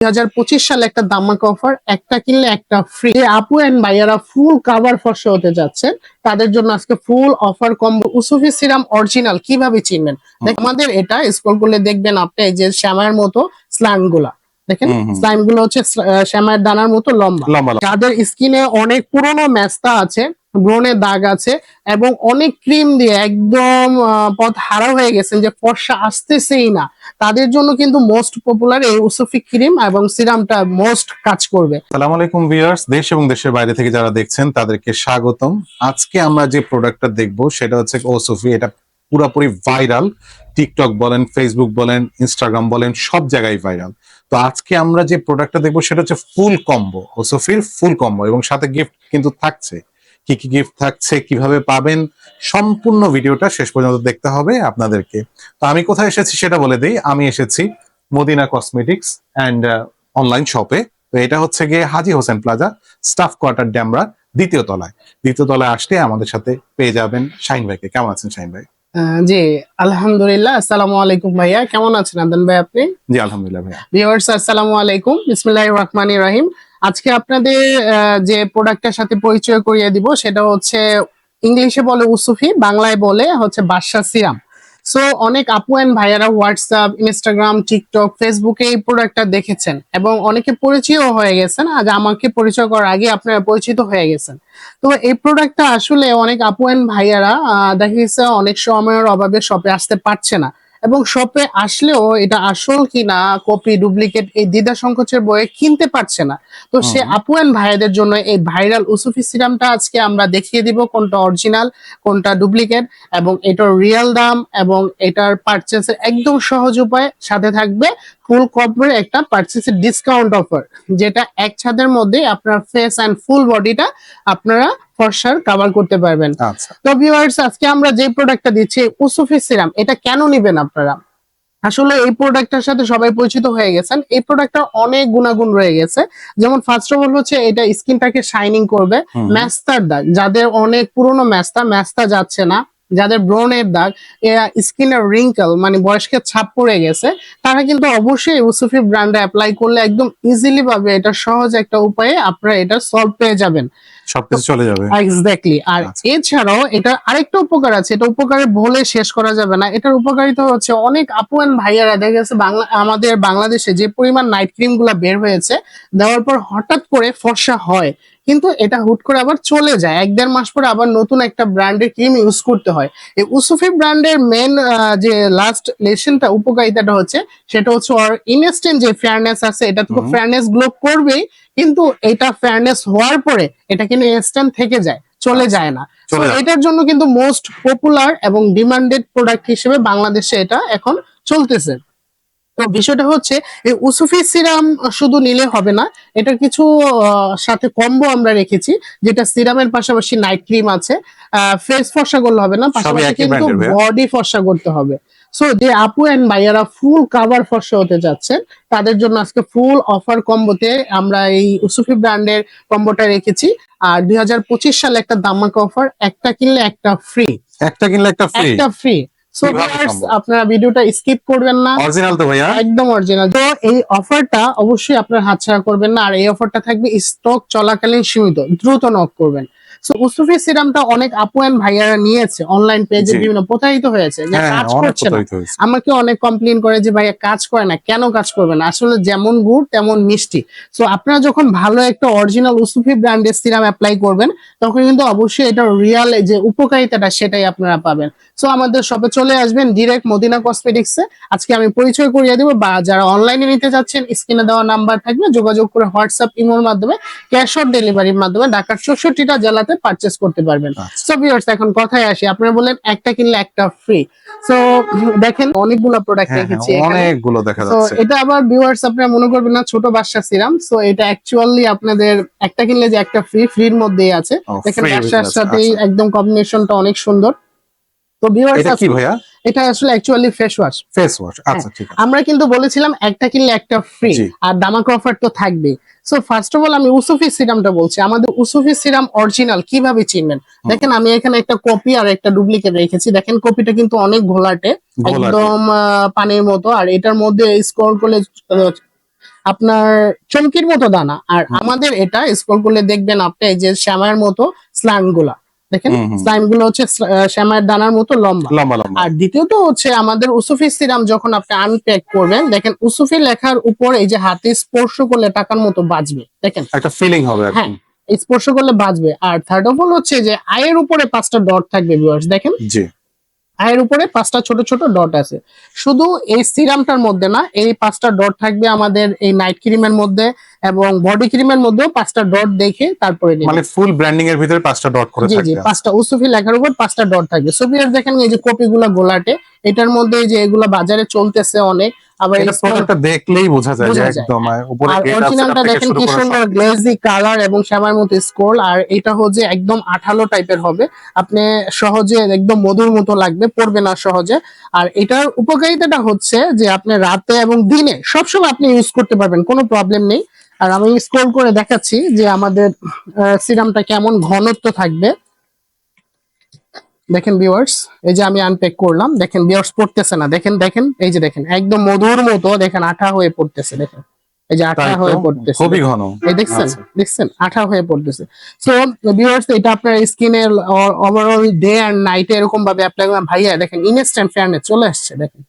দুই হাজার পঁচিশ সালে একটা দামাক অফার একটা কিনলে একটা ফ্রি আপু এন্ড ভাইয়ারা ফুল কাভার ফর্সা হতে যাচ্ছেন তাদের জন্য আজকে ফুল অফার কম্বো উসুফি সিরাম অরিজিনাল কীভাবে চিনবেন? আমাদের এটা স্ক্রল করলে দেখবেন আপনি এই যে শ্যামার মতো স্লাইমগুলা দেখেন। স্লাইমগুলো হচ্ছে শ্যামার দানার মতো লম্বা। যাদের স্কিনে অনেক পুরনো ম্যাস্তা আছে ব্রণের দাগ আছে এবং অনেক ক্রিম দিয়ে একদম পথ হারা হয়ে গেছেন যে ফর্সা আসতেছেই না। তাদের জন্য কিন্তু মোস্ট পপুলার এই উসুফি ক্রিম এবং সিরামটা মোস্ট কাজ করবে। সালাম আলাইকুম ভিউয়ার্স, দেশ এবং দেশের বাইরে থেকে যারা দেখছেন, তাদেরকে স্বাগতম। আজকে আমরা যে প্রোডাক্টটা দেখব, সেটা হচ্ছে ওসোফি এটা পুরোপুরি ভাইরাল টিকটক বলেন ফেসবুক বলেন ইনস্টাগ্রাম বলেন, সব জায়গায় ভাইরাল তো আজকে আমরা যে প্রোডাক্টটা দেখব, সেটা হচ্ছে ফুল কম্বো ওসোফির ফুল কম্বো এবং সাথে গিফট কিন্তু থাকছে। কি কি গিফট থাকছে কীভাবে পাবেন সম্পূর্ণ ভিডিওটা শেষ পর্যন্ত দেখতে হবে আপনাদেরকে। তো আমি কোথায় এসেছি সেটা বলে দিই। আমি এসেছি মদিনা কসমেটিক্স অ্যান্ড অনলাইন শপে তো এটা হচ্ছে গিয়ে Haji Hossain plaza staff quarter Demra দ্বিতীয় তলায়। দ্বিতীয় তলায় আসলে আমাদের সাথে পেয়ে যাবেন শাহিন ভাইকে। কেমন আছেন শাহিন ভাই? জি আলহামদুলিল্লাহ। আসসালামু আলাইকুম ভাইয়া। কেমন আছেন আদন ভাই আপনি? জি আলহামদুলিল্লাহ ভাইয়া। ভিউয়ার্স আসসালামু আলাইকুম। বিসমিল্লাহির রহমানির রহিম। আজকে আপনাদের যে প্রোডাক্টের সাথে পরিচয় করিয়ে দিব, সেটা হচ্ছে ইংলিশে বলে উসুফি, বাংলায় বলে হচ্ছে বাদশা সিরাম। সো অনেক আপু এন্ড ভাইয়ারা হোয়াটসঅ্যাপ ইনস্টাগ্রাম টিকটক ফেসবুকে এই প্রোডাক্টটা দেখেছেন এবং অনেকে পরিচয় হয়ে গেছেন। আজ আমাকে পরিচয় করার আগে আপনারা পরিচিত হয়ে গেছেন। তো এই প্রোডাক্টটা আসলে অনেক আপু এন্ড ভাইয়ারা দেখা গেছে অনেক সময়ের অভাবে শপে আসতে পারছে না। এবং শপে আসলেও এটা আসল কিনা কপি ডুপ্লিকেট এই দ্বিধা সংকোচের বইয়ে কিনতে পারছে না তো সে। আপু এন্ড ভাইদের জন্য এই ভাইরাল উসুফি সিরামটা আজকে আমরা দেখিয়ে দিব কোনটা অরিজিনাল কোনটা ডুপ্লিকেট এবং এটার রিয়েল দাম এবং এটার পারচেসের একদম সহজ উপায় সাথে থাকবে ফুল কভার একটা পারচেসের ডিসকাউন্ট অফার যেটা এক ছাদের মধ্যে আপনার ফেস অ্যান্ড ফুল বডিটা আপনারা ফর্সার কভার করতে পারবেন। আচ্ছা। তো ভিউয়ার্স আজকে আমরা যে প্রোডাক্টটা দিচ্ছি উসুফি সিরাম এটা কেন নিবেন আপনারা? আসলে এই প্রোডাক্টটার সাথে সবাই পরিচিত হয়ে গেছেন। এই প্রোডাক্টটার অনেক গুণাগুণ রয়ে গেছে। যেমন ফার্স্ট অফ অল হচ্ছে এটা স্কিনটাকে শাইনিং করবে। ম্যাস্তার দাগ যাদের অনেক পুরনো ম্যাস্তা ম্যাস্তা যাচ্ছে না। যাদের ব্রনের দাগ স্কিনের রিঙ্কেল মানে বয়স্কে ছাপ পড়ে গেছে তারা কিন্তু অবশ্যই ইউসুফি ব্র্যান্ড অ্যাপ্লাই করলে একদম ইজিলি ভাবে এটা সহজ একটা উপায়ে আপনারা এটা সলভ পেয়ে যাবেন। সবকিছু চলে যাবে। এক্স্যাক্টলি আর আচ্ছা। এছাড়াও এটা আরেকটা উপকার আছে এটা উপকারে বলে শেষ করা যাবে না। এটার উপকারিতা হচ্ছে অনেক আপু এন্ড ভাইয়ারা দেখা গেছে বাংলা আমাদের বাংলাদেশে যে পরিমাণ নাইট ক্রিমগুলা বের হয়েছে দেওয়ার পর হঠাৎ করে ফর্সা হয়। কিন্তু এটা হুট করে আবার চলে যায়। এক দেড় মাস পরে আবার নতুন একটা ব্র্যান্ডের ক্রিম ইউজ করতে হয়। এই উসুফি ব্র্যান্ডের মেন যে লাস্ট লেসনটা উপকারিতাটা হচ্ছে সেটা হচ্ছে ওর ইনস্ট্যান্ট যে ফেয়ারনেস আছে এটা তো ফেয়ারনেস গ্লো করবেই কিন্তু এটা ফেয়ারনেস হওয়ার পরে এটা কিন্তু ইনস্ট্যান্ট থেকে যায় চলে আচ্ছা। যায় না। তো এটার জন্য কিন্তু মোস্ট পপুলার এবং ডিমান্ডেড প্রোডাক্ট হিসেবে বাংলাদেশে এটা এখন চলতেছে। তো বিষয়টা হচ্ছে এই উসুফি সিরাম শুধু নিলে হবে না এটার কিছু সাথে কম্বো আমরা রেখেছি যেটা সিরামের পাশাপাশি নাইট ক্রিম আছে ফেস ফর্সা করলে হবে না পাশাপাশি কিন্তু? বডি ফর্সা করতে হবে। সো যে আপু এন্ড ভাইয়ারা ফুল কাভার ফর্সা হতে যাচ্ছেন তাদের জন্য আজকে ফুল অফার কম্বোতে আমরা এই উসুফি ব্র্যান্ডের কম্বোটা রেখেছি। আর দুই হাজার পঁচিশ সালে একটা দামাক অফার একটা কিনলে একটা ফ্রি একটা কিনলে একটা ফ্রি একটা ফ্রি সো সম্ভব? আপনারা ভিডিওটা স্কিপ করবেন না। অরিজিনাল তো ভাইয়া। একদম অরিজিনাল তো এই অফারটা অবশ্যই আপনার হাতছাড়া করবেন না। আর এই অফারটা থাকবে স্টক চলাকালীন সীমিত। দ্রুত নক করবেন। সো উসুফি সিরামটা অনেক আপু এন্ড ভাইয়ারা নিয়েছে অনলাইন পেজে বিভিন্ন প্রতারিত হয়েছে যে হ্যাঁ কাজ করছে না। আমাকে অনেক কমপ্লেন করে যে ভাইয়া কাজ করে না কেন কাজ করবে না? আসলে যেমন গুড় তেমন মিষ্টি। সো আপনারা যখন ভালো একটা অরিজিনাল উসুফি ব্র্যান্ডের সিরাম অ্যাপ্লাই করবেন তখন কিন্তু অবশ্যই এটা রিয়াল যে উপকারিতাটা সেটাই আপনারা পাবেন। সো আমাদের শপে চলে আসবেন ডিরেক্ট মদিনা কসমেটিক্সে আজকে আমি পরিচয় করিয়ে দেবো বা যারা অনলাইনে নিতে যাচ্ছেন স্ক্রিনে দেওয়া নাম্বার থাকবে যোগাযোগ করে হোয়াটসঅ্যাপ ইমোর মাধ্যমে ক্যাশ অন ডেলিভারির মাধ্যমে ঢাকার চৌষট্টিটা জেলাতে পারচেস করতে পারবেন। আচ্ছা। সো ভিউয়ার্স এখন কথায় আসি। আপনারা বলেন একটা কিনলে একটা ফ্রি সো দেখেন অনেকগুলো প্রোডাক্ট হ্যাঁ হ্যাঁ, রেখেছি অনেকগুলো দেখা যাচ্ছে। এটা আবার ভিউয়ার্স আপনারা মনে করবেন না ছোট বাদশা সিরাম সো এটা অ্যাকচুয়ালি আপনাদের একটা কিনলে যে একটা ফ্রি ফ্রির মধ্যেই আছে। ও, দেখেন বাদশার সাথে আচ্ছা। একদম কম্বিনেশনটা অনেক সুন্দর। তো ভিউয়ার্স এটা কি ভাইয়া? এটা আসলে actually face wash face wash আচ্ছা ঠিক আছে। আমরা কিন্তু বলেছিলাম একটা কিনলে একটা ফ্রি আর দামাক অফার তো থাকবে সো ফার্স্ট অফ অল আমি উসুফি সিরামটা বলছি। আমাদের উসুফি সিরাম অরিজিনাল কীভাবে চিনবেন? দেখেন আমি এখানে একটা কপি আর একটা ডুপ্লিকেট রেখেছি। দেখেন কপিটা কিন্তু অনেক ঘোলাটে। একদম পানির মতো। আর এটার মধ্যে স্ক্রল করলে আপনার চমকির মতো দানা। আর আমাদের এটা স্ক্রল করলে দেখবেন আপনি এই যে শ্যামার মতো স্লাইমগুলা। দেখেন। স্লাইমগুলো হচ্ছে শ্যামার দানার মতো লম্বা। আর দ্বিতীয়ত হচ্ছে আমাদের উসুফি সিরাম যখন আপনি আনপ্যাক করবেন দেখেন উসুফি লেখার উপর এই যে হাতে স্পর্শ করলে টাকার মতো বাজবে দেখেন? একটা ফিলিং হবে হ্যাঁ। স্পর্শ করলে বাজবে। আর থার্ড অফ অল হচ্ছে যে আয়ের উপরে পাঁচটা ডট থাকবে ভিউয়ার্স দেখেন? জি। আয়ের উপরে পাঁচটা ছোট ছোট ডট আছে। শুধু এই সিরামটার মধ্যে না এই পাঁচটা ডট থাকবে আমাদের এই নাইট ক্রিমের মধ্যে এবং বডি ক্রিমের মধ্যেও পাঁচটা ডট দেখে তারপরে মানে ফুল ব্র্যান্ডিং এর ভিতরে পাঁচটা ডট করে জি জি পাঁচটা উসুফি লেখার উপর পাঁচটা ডট থাকবে। সুপিয়ার দেখেন এই যে কপিগুলা গোলাটে এটার মধ্যে এই যে এগুলা বাজারে চলতেছে অনেক আবার এটা প্রোডাক্টটা দেখলেই বোঝা যায় যে একদম উপরে গেট আছে অরিজিনালটা দেখেন কি সুন্দর গ্লেজি কালার এবং শ্যামার মতো স্কোল আর এটা হচ্ছে একদম আঠালো টাইপের হবে। আপনি সহজে একদম মধুর মতো লাগবে পড়বে না সহজে। আর এটার উপকারিতাটা হচ্ছে যে আপনি রাতে এবং দিনে সবসময় আপনি ইউজ করতে পারবেন কোনো প্রবলেম নেই। আর আমি স্ক্রল করে দেখাচ্ছি যে আমাদের সিরামটা কেমন ঘনত্ব থাকবে। দেখেন ভিউয়ার্স এই যে আমি আনপ্যাক করলাম দেখেন ভিউয়ার্স পড়তেছে না। দেখেন দেখেন এই যে দেখেন একদম মধুর মতো দেখেন আঠা হয়ে পড়তেছে দেখেন। এই যে আঠা হয়ে পড়তেছে খুবই ঘন। এই দেখছেন? আচ্ছা। দেখছেন? আঠা হয়ে পড়তেছে। সো ভিউয়ার্স এটা আপনার স্কিনে ওভারঅল ডে এন্ড নাইটে এরকম ভাবে অ্যাপ্লাই করেন ভাইয়া দেখেন ইনস্ট্যান্ট ফেয়ারনেস চলে আসছে দেখেন।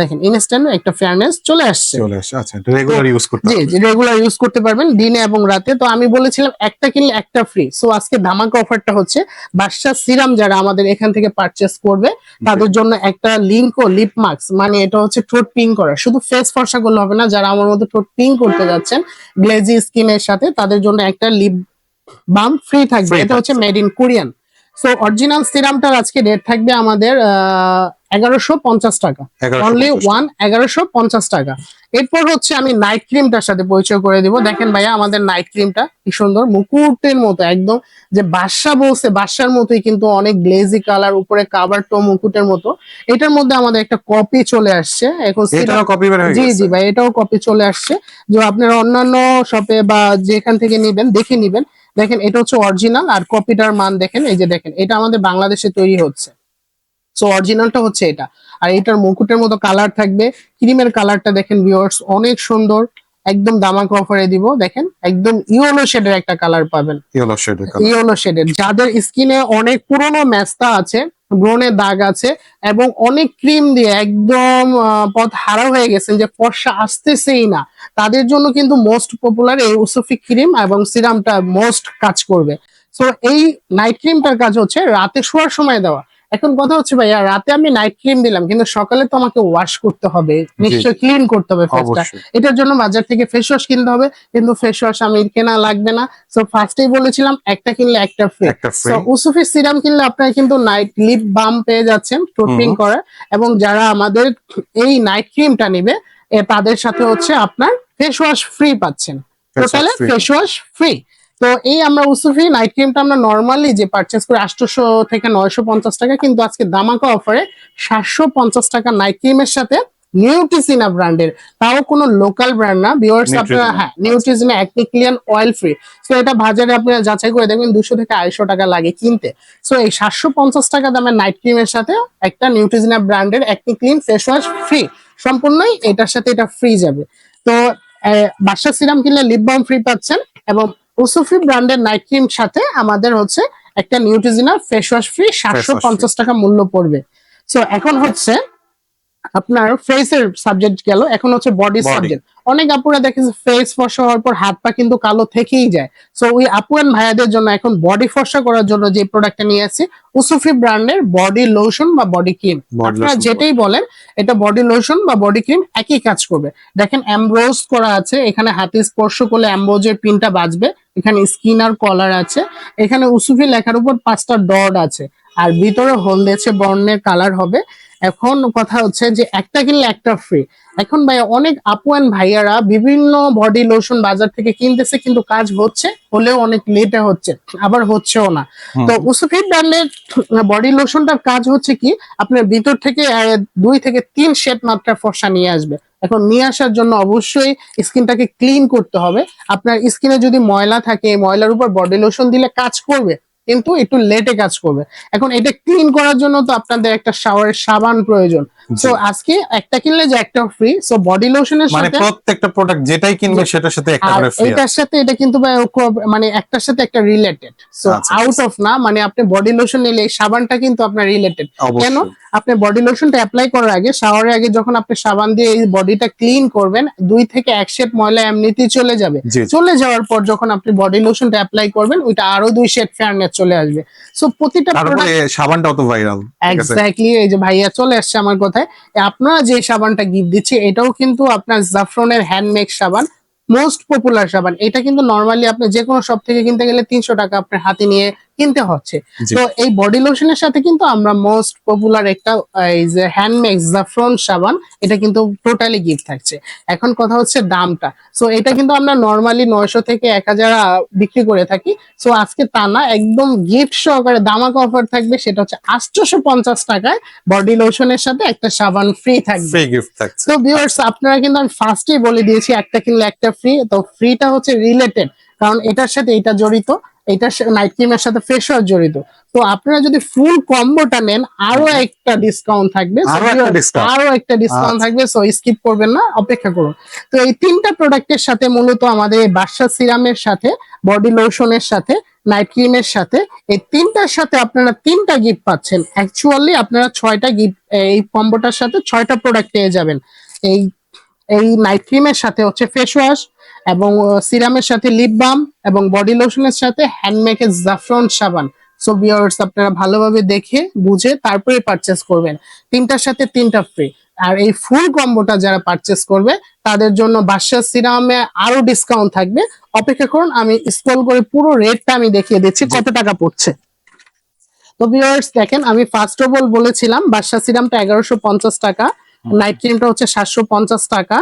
দেখেন ইনস্ট্যান্ট একটা ফেয়ারনেস চলে আসছে। চলে আসে আচ্ছা রেগুলার ইউজ করতে জি জি রেগুলার ইউজ করতে পারবেন দিনে এবং রাতে। তো আমি বলেছিলাম একটা কিনলে একটা ফ্রি সো আজকে ধামাকা অফারটা হচ্ছে বাদশা সিরাম যারা আমাদের এখান থেকে পারচেস করবে তাদের জন্য একটা লিঙ্ক ও লিপ মাস্ক মানে এটা হচ্ছে ঠোঁট পিং করা। শুধু ফেস ফর্সা করলে হবে না যারা আমার মতো ঠোঁট পিং করতে যাচ্ছেন গ্লেজি স্কিনের সাথে তাদের জন্য একটা লিপ বাম ফ্রি থাকবে। এটা হচ্ছে made in Korean so original সিরামটার আজকে রেট থাকবে আমাদের এগারোশো পঞ্চাশ টাকা। 1150 অনলি ওয়ান এগারোশো পঞ্চাশ টাকা। এরপর হচ্ছে আমি নাইট ক্রিমটার সাথে পরিচয় করে দিব। দেখেন ভাইয়া আমাদের নাইট ক্রিমটা কি সুন্দর মুকুটের মতো একদম যে বাদশা বলছে বাদশার মতোই কিন্তু অনেক গ্লেজি কালার উপরে কাভার তো মুকুটের মতো। এটার মধ্যে আমাদের একটা কপি চলে আসছে। এখন কপি জি জি ভাই এটাও কপি চলে আসছে। যে আপনারা অন্যান্য শপে বা যেখান থেকে নিবেন দেখে নিবেন। দেখেন এটা হচ্ছে অরিজিনাল আর কপিটার মান দেখেন। এই যে দেখেন এটা আমাদের বাংলাদেশে তৈরি হচ্ছে। সো অরিজিনালটা হচ্ছে এটা। আর এটার মুকুটের মতো কালার থাকবে। ক্রিমের কালারটা দেখেন ভিউয়ার্স অনেক সুন্দর। একদম দামাক অফারে দিব। দেখেন একদম ইয়েলো শেডের একটা কালার পাবেন। ইয়েলো শেডের ইয়েলো শেডের যাদের স্কিনে অনেক পুরনো ম্যাস্তা আছে ব্রণের দাগ আছে এবং অনেক ক্রিম দিয়ে একদম পথ হারা হয়ে গেছেন যে ফর্সা আসতেছেই না তাদের জন্য কিন্তু মোস্ট পপুলার এই উসুফি ক্রিম এবং সিরামটা মোস্ট কাজ করবে। সো এই নাইট ক্রিমটার কাজ হচ্ছে রাতে শোয়ার সময় দেওয়া। এখন কথা হচ্ছে ভাইয়া রাতে আমি নাইট ক্রিম দিলাম কিন্তু সকালে তো আমাকে ওয়াশ করতে হবে। নিশ্চয় ক্লিন করতে হবে ফেসটা এটার জন্য বাজার থেকে ফেস ওয়াশ কিনতে হবে কিন্তু ফেস ওয়াশ আমি কেনা লাগবে না। সো ফার্স্টেই বলেছিলাম একটা কিনলে একটা ফ্রি সো উসুফি সিরাম কিনলে আপনারা কিন্তু নাইট লিপ বাম পেয়ে যাচ্ছেন টোটিং হুম। করা। এবং যারা আমাদের এই নাইট ক্রিমটা নিবে তাদের সাথে হচ্ছে আপনার ফেস ওয়াশ ফ্রি পাচ্ছেন। টোটালে ফেস ওয়াশ ফ্রি তো এই আমরা উসুফি নাইট ক্রিমটা আমরা নর্মালি যে পারচেস করি আটশোশো থেকে নয়শো পঞ্চাশ টাকা কিন্তু আজকে দামাকা অফারে সাতশো পঞ্চাশ টাকা নাইট ক্রিমের সাথে নিউট্রিসিনা ব্র্যান্ডের তাও কোনো লোকাল ব্র্যান্ড না ভিউয়ার্স আপনারা হ্যাঁ নিউট্রিসিনা অ্যাকনিক্লিয়ান অয়েল ফ্রি তো এটা বাজারে আপনারা যাচাই করে দেখবেন দুশো থেকে আড়াইশো টাকা লাগে কিনতে। সো এই সাতশো পঞ্চাশ টাকা দামের নাইট ক্রিমের সাথে একটা নিউট্রিজিনা ব্র্যান্ডের acne clean face wash free সম্পূর্ণই এটার সাথে এটা ফ্রি যাবে। তো বাসা সিরাম কিনলে লিপ বাম ফ্রি পাচ্ছেন এবং উসুফি ব্র্যান্ডের নাইট ক্রিম সাথে আমাদের হচ্ছে একটা নিউট্রিজিনা ফেস ওয়াশ ফ্রি সাতশো পঞ্চাশ টাকা মূল্য পড়বে। সো এখন হচ্ছে আপনার ফেসের সাবজেক্ট গেল এখন হচ্ছে বডি সাবজেক্ট অনেক আপুরা দেখেছে ফেস ফর্সা হওয়ার পর হাত পা কিন্তু কালো থেকেই যায়। সো ওই আপু এন্ড ভাইয়াদের জন্য এখন বডি ফর্সা করার জন্য যে প্রোডাক্টটা নিয়ে আসছি উসুফি ব্র্যান্ডের বডি লোশন বা বডি ক্রিম আপনারা যেটাই বলেন এটা বডি লোশন বা বডি ক্রিম একই কাজ করবে। দেখেন অ্যাম্ব্রোজ করা আছে এখানে হাতে স্পর্শ করলে অ্যাম্বোজের পিনটা বাজবে। এখানে স্কিন আর কলার আছে। এখানে উসুফি লেখার উপর পাঁচটা ডট আছে। আর ভিতরে হলদেছে বর্ণের কালার হবে। এখন কথা হচ্ছে যে একটা কিনলে একটা ফ্রি এখন ভাই অনেক আপু অ্যান্ড ভাইয়ারা বিভিন্ন বডি লোশন বাজার থেকে কিনতেছে কিন্তু কাজ হচ্ছে হলেও অনেক লেটে হচ্ছে আবার হচ্ছেও না। তো উসুফি ব্র্যান্ডের বডি লোশনটার কাজ হচ্ছে কি আপনার ভিতর থেকে দুই থেকে তিন শেড মাত্রা ফর্সা নিয়ে আসবে। এখন নিয়ে আসার জন্য অবশ্যই স্কিনটাকে ক্লিন করতে হবে। আপনার স্কিনে যদি ময়লা থাকে, ময়লার উপর বডি লোশন দিলে কাজ করবে, কিন্তু একটু লেটে কাজ করবে। এখন এটা ক্লিন করার জন্য তো আপনাদের একটা শাওয়ারের সাবান প্রয়োজন। তো আজকে একটা কিনলে যে একটা ফ্রি সো বডি লোশনের মানে প্রত্যেকটা প্রোডাক্ট যেটাই কিনবে সেটার সাথে একটা করে ফ্রি এটার সাথে এটা কিন্তু মানে একটার সাথে একটা রিলেটেড সো আউট অফ না মানে আপনি বডি লোশন নিলে এই সাবানটা কিন্তু আপনার রিলেটেড কেন? আপনি বডি লোশনটা অ্যাপ্লাই করার আগে শাওয়ারের আগে যখন আপনি সাবান দিয়ে এই বডিটা ক্লিন করবেন দুই থেকে এক সেট ময়লা এমনিতেই চলে যাবে। চলে যাওয়ার পর যখন আপনি বডি লোশনটা অ্যাপ্লাই করবেন ওইটা আরও দুই সেট ফেয়ারনেস চলে আসবে। সো প্রতিটা তারপরে প্রোডাক্ট সাবানটাও তো ভাইরাল এক্স্যাক্টলি এই যে ভাইয়া চলে আসছে আমার আপনারা যে সাবানটা গিফট দিচ্ছে, এটাও কিন্তু আপনার জাফরনের হ্যান্ডমেড সাবান মোস্ট পপুলার সাবান। এটা কিন্তু নর্মালি আপনি যে কোনো শপ থেকে কিনতে গেলে তিনশো টাকা আপনার হাতে নিয়ে কিনতে হচ্ছে। তো এই বডি লোশনের সাথে কিন্তু আমরা মোস্ট পপুলার একটা এই যে হ্যান্ডমেড জাফরন সাবান এটা কিন্তু টোটালি গিফট থাকছে। এখন কথা হচ্ছে দামটা। সো এটা কিন্তু আমরা নর্মালি নয়শো থেকে এক হাজার বিক্রি করে থাকি। সো আজকে তা না একদম গিফট সহকারে দামাক অফার থাকবে সেটা হচ্ছে আটশোশো পঞ্চাশ টাকায় বডি লোশনের সাথে একটা সাবান ফ্রি থাকবে। ফ্রি গিফট থাকছে। তো ভিউয়ার্স আপনারা কিন্তু আমি ফার্স্টেই বলে দিয়েছি একটা কিনলে একটা ফ্রি তো ফ্রিটা হচ্ছে রিলেটেড কারণ এটার সাথে এটা জড়িত। এটার নাইট ক্রিমের সাথে ফেস ওয়াশ জড়িত। তো আপনারা যদি ফুল কম্বোটা নেন আরও একটা ডিসকাউন্ট থাকবে। একটা? আরও একটা ডিসকাউন্ট আচ্ছা। থাকবে। সো স্কিপ করবেন না অপেক্ষা করুন। তো এই তিনটা প্রোডাক্টের সাথে মূলত আমাদের বাদশা সিরামের সাথে বডি লোশনের সাথে নাইট ক্রিমের সাথে এই তিনটার সাথে আপনারা তিনটা গিফট পাচ্ছেন। অ্যাকচুয়ালি আপনারা ছয়টা গিফট এই কম্বোটার সাথে ছয়টা প্রোডাক্ট পেয়ে যাবেন। এই এই নাইট ক্রিমের সাথে হচ্ছে ফেস ওয়াশ এবং সিরামের সাথে লিপ বাম এবং বডি লোশনের সাথে হ্যান্ডমেকের জাফরন সাবান। সো ভিউয়ার্স আপনারা ভালোভাবে দেখে বুঝে তারপরে পারচেস করবেন। তিনটার সাথে তিনটা ফ্রি আর এই ফুল কম্বোটা যারা পারচেস করবে তাদের জন্য বাদশা সিরামে আরও ডিসকাউন্ট থাকবে। অপেক্ষা করুন আমি স্ক্রল করে পুরো রেটটা আমি দেখিয়ে দিচ্ছি কত টাকা পড়ছে। তো ভিউয়ার্স দেখেন আমি ফার্স্ট অফ অল বলেছিলাম বাদশা সিরামটা এগারোশো পঞ্চাশ টাকা নাইট ক্রিমটা হচ্ছে সাতশো পঞ্চাশ টাকা।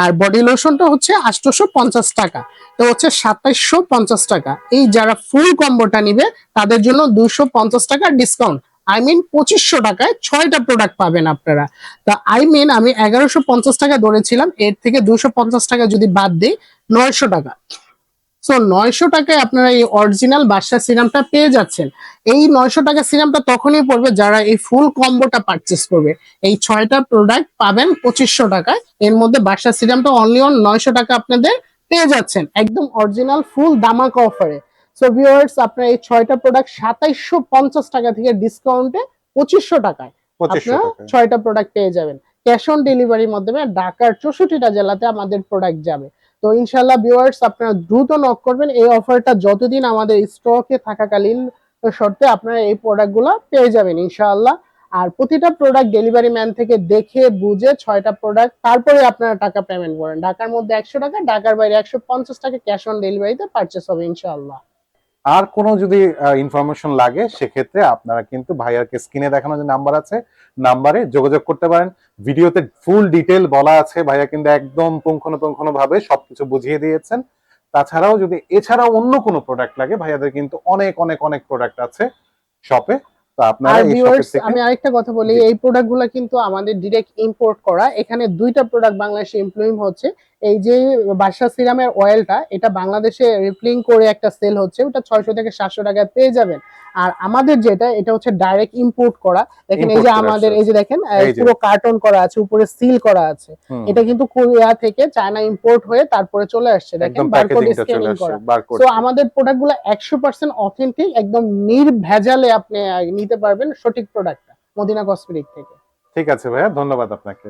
আর বডি লোশনটা হচ্ছে আটশোশো পঞ্চাশ টাকা। তো হচ্ছে সাতাইশশো পঞ্চাশ টাকা। এই যারা ফুল কম্বোটা নিবে, তাদের জন্য দুশো পঞ্চাশ টাকা ডিসকাউন্ট আই মিন পঁচিশশো টাকায় ছয়টা প্রোডাক্ট পাবেন আপনারা। তা আই মিন আমি এগারোশো পঞ্চাশ টাকা ধরেছিলাম, এর থেকে দুশো পঞ্চাশ টাকা যদি বাদ দিই, নয়শো টাকা। সো নয়শো টাকায় আপনারা এই অরিজিনাল বাদশা সিরামটা পেয়ে যাচ্ছেন। এই নয়শো টাকা সিরামটা তখনই পড়বে যারা এই ফুল কম্বোটা পারচেস করবে। এই ছয়টা প্রোডাক্ট পাবেন পঁচিশশো টাকায়। এর মধ্যে বাদশা সিরামটা অনলি অন নয়শো টাকা আপনাদের পেয়ে যাচ্ছেন। একদম অরিজিনাল ফুল দামাকা অফারে সো ভিউয়ার্স আপনারা এই ছয়টা প্রোডাক্ট সাতাইশশো পঞ্চাশ টাকা থেকে ডিসকাউন্টে পঁচিশশো টাকায়। আপনারা ছয়টা প্রোডাক্ট পেয়ে যাবেন। ক্যাশ অন ডেলিভারির মাধ্যমে ঢাকার চৌষট্টিটা জেলাতে আমাদের প্রোডাক্ট যাবে। তো ইনশাল্লাহ ভিউয়ার্স আপনারা দ্রুত নক করবেন। এই অফারটা যতদিন আমাদের স্টকে থাকাকালীন শর্তে আপনারা এই প্রোডাক্টগুলো পেয়ে যাবেন ইনশাআল্লাহ। আর প্রতিটা প্রোডাক্ট ডেলিভারি ম্যান থেকে দেখে, বুঝে ছয়টা প্রোডাক্ট তারপরে আপনারা টাকা পেমেন্ট করেন। ঢাকার মধ্যে একশো টাকা, ঢাকার বাইরে একশো পঞ্চাশ টাকা ক্যাশ অন ডেলিভারিতে পারচেস হবে ইনশাআল্লাহ। আর কোনো যদি ইনফরমেশন লাগে সেক্ষেত্রে আপনারা কিন্তু ভাইয়ারকে স্ক্রিনে দেখানো যে নাম্বার আছে নাম্বারে যোগাযোগ করতে পারেন। ভিডিওতে ফুল ডিটেল বলা আছে ভাইয়া কিন্তু একদম পুঙ্খানুপুঙ্খানু ভাবে সবকিছু বুঝিয়ে দিয়েছেন। তাছাড়াও যদি এছাড়াও অন্য কোনো প্রোডাক্ট লাগে ভাইয়াদের কিন্তু অনেক অনেক অনেক প্রোডাক্ট আছে শপে তো আপনারা আমি আরেকটা কথা বলি। এই প্রোডাক্টগুলো কিন্তু আমাদের ডিরেক্ট ইম্পোর্ট করা। এখানে দুইটা প্রোডাক্ট বাংলাদেশে ইমপ্লয়িং হচ্ছে। এই যে বাসা সিরামের অয়েলটা এটা বাংলাদেশে রিপ্লিং করে একটা সেল হচ্ছে ওটা ছয়শো থেকে সাতশো টাকায় পেয়ে যাবেন। আর আমাদের যেটা এটা হচ্ছে ডাইরেক্ট ইম্পোর্ট করা। দেখেন এই যে আমাদের এই যে দেখেন। পুরো কার্টন করা আছে উপরে সিল করা আছে। এটা কিন্তু কোরিয়া থেকে চায়না ইম্পোর্ট হয়ে তারপরে চলে আসছে। দেখেন বারকোড স্ক্যানিং করা। তো আমাদের প্রোডাক্টগুলো একশো পার্সেন্ট অথেন্টিক একদম নির্ভেজালে আপনি নিতে পারবেন সঠিক প্রোডাক্টটা মদিনা কসমেটিক থেকে। ঠিক আছে ভাইয়া ধন্যবাদ আপনাকে।